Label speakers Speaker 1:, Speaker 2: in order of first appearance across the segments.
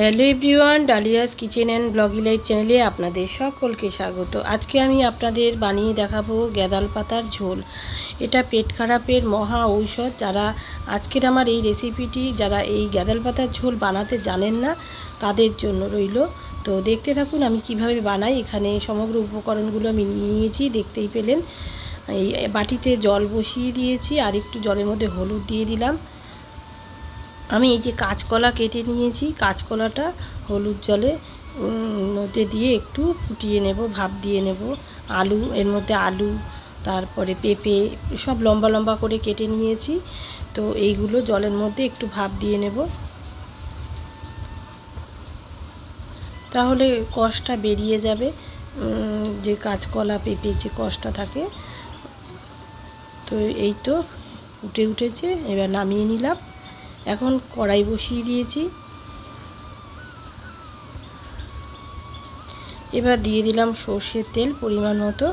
Speaker 1: Hello everyone, Dalia's kitchen and bloggy life চ্যানেলে আপনাদের সকলকে স্বাগত। আজকে আমি আপনাদের বানিয়ে দেখাবো গ্যাদাল পাতার ঝোল। এটা পেট খারাপের মহা ঔষধ। যারা আজকের আমার এই রেসিপিটি, যারা এই গ্যাদাল পাতার ঝোল বানাতে জানেন না, তাদের জন্য রইল। তো দেখতে থাকুন আমি কীভাবে বানাই। এখানে সমগ্র উপকরণগুলো আমি নিয়েছি, দেখতেই পেলেন। এই বাটিতে জল বসিয়ে দিয়েছি, আর একটু জলের মধ্যে হলুদ দিয়ে দিলাম। আমি এই যে কাঁচকলা কেটে নিয়েছি, কাঁচকলাটা হলুদ জলে মধ্যে দিয়ে একটু ফুটিয়ে নেব, ভাপ দিয়ে নেব। আলু, এর মধ্যে আলু, তারপরে পেঁপে, সব লম্বা লম্বা করে কেটে নিয়েছি। তো এইগুলো জলের মধ্যে একটু ভাপ দিয়ে নেব। তাহলে কষটা বেরিয়ে যাবে যে কাঁচকলা, পেঁপে যে কষটা থাকে। তো এই তো উঠে উঠেছে, এবার নামিয়ে নিলাম। এখন কড়াই বসিয়ে দিয়েছি। এবার দিয়ে দিলাম সর্ষের তেল পরিমাণ মতো।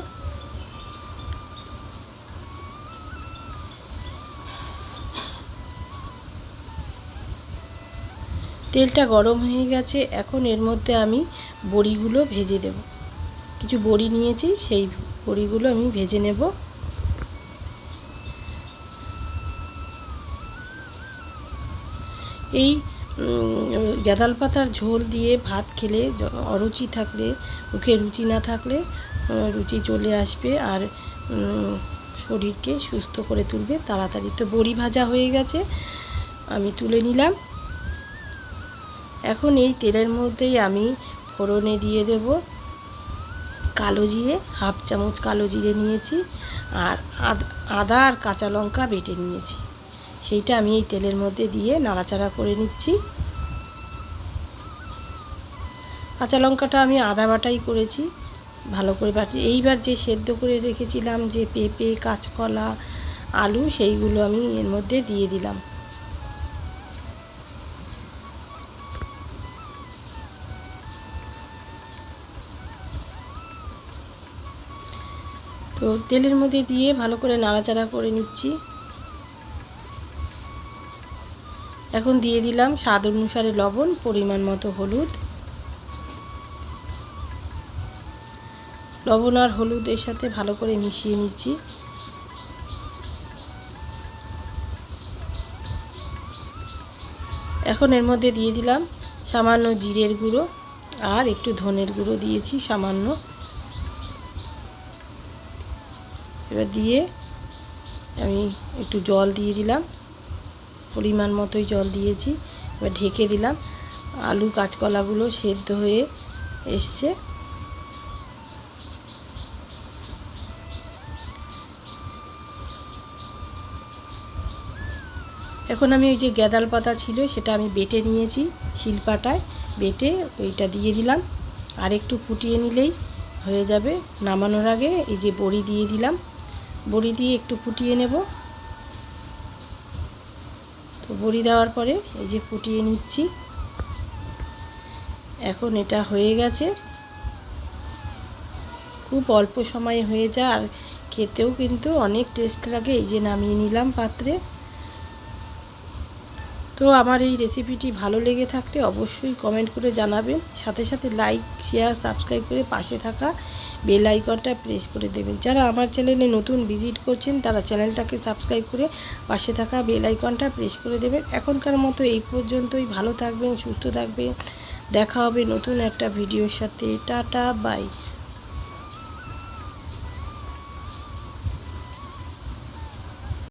Speaker 1: তেলটা গরম হয়ে গেছে, এখন এর মধ্যে আমি বড়িগুলো ভেজে দেব। কিছু বড়ি নিয়েছি, সেই বড়িগুলো আমি ভেজে নেব। এই উম, গ্যাদাল পাতার ঝোল দিয়ে ভাত খেলে অরুচি থাকলে মুখে রুচি না থাকলে রুচি চলে আসবে আর শরীরকে সুস্থ করে তুলবে। তাড়াতাড়ি তো বড়ি ভাজা হয়ে গেছে আমি তুলে নিলাম। এখন এই তেলের মধ্যেই আমি ফোড়নে দিয়ে দেব কালো জিরে হাফ চামচ কালো জিরে নিয়েছি আর আদা আর কাঁচা লঙ্কা বেটে নিয়েছি। সেইটা আমি এই তেলের মধ্যে দিয়ে নাড়াচাড়া করে নিচ্ছি। কাঁচা লঙ্কাটা আমি আদা বাটাই করেছি, ভালো করে বাটি, এইবার যে সেদ্ধ করে রেখেছিলাম যে পেঁপে, কাঁচকলা, আলু, সেইগুলো আমি এর মধ্যে দিয়ে দিলাম। তো তেলের মধ্যে দিয়ে ভালো করে নাড়াচাড়া করে নিচ্ছি। এখন দিয়ে দিলাম স্বাদ অনুসারে লবণ, পরিমাণ মতো হলুদ। লবণ আর হলুদ এর সাথে ভালো করে মিশিয়ে নিচ্ছি। এখন এর মধ্যে দিয়ে দিলাম সামান্য জিরের গুঁড়ো আর একটু ধনের গুঁড়ো দিয়েছি সামান্য। এবার দিয়ে আমি একটু জল দিয়ে দিলাম। পরিমাণ মতোই জল দিয়েছি, এবার ঢেকে দিলাম। আলু কাঁচকলাগুলো সেদ্ধ হয়ে এসছে। এখন আমি ওই যে গ্যাদাল পাতা ছিল, সেটা আমি বেটে নিয়েছি শিলপাটায়, বেটে ওইটা দিয়ে দিলাম। আর একটু ফুটিয়ে নিলেই হয়ে যাবে। নামানোর আগে এই যে বড়ি দিয়ে দিলাম। বড়ি দিয়ে একটু ফুটিয়ে নেব। বড়ি দেওয়ার পরে এই যে ফুটিয়ে নিচ্ছি। এখন এটা হয়ে গেছে। খুব অল্প সময় হয়ে যায় আর খেতেও কিন্তু অনেক টেস্ট লাগে। এই যে নামিয়ে নিলাম পাত্রে। তো আমার এই রেসিপিটি ভালো লেগে থাকলে অবশ্যই কমেন্ট করে জানাবেন। সাথে সাথে লাইক শেয়ার সাবস্ক্রাইব করে পাশে থাকা বেল আইকনটা প্রেস করে দেবেন। যারা আমার চ্যানেলে নতুন ভিজিট করছেন, তারা চ্যানেলটাকে সাবস্ক্রাইব করে পাশে থাকা বেল আইকনটা প্রেস করে দেবেন। এখনকার মতো এই পর্যন্তই। ভালো থাকবেন, সুস্থ থাকবেন। দেখা হবে নতুন একটা ভিডিওর সাথে। Tata bye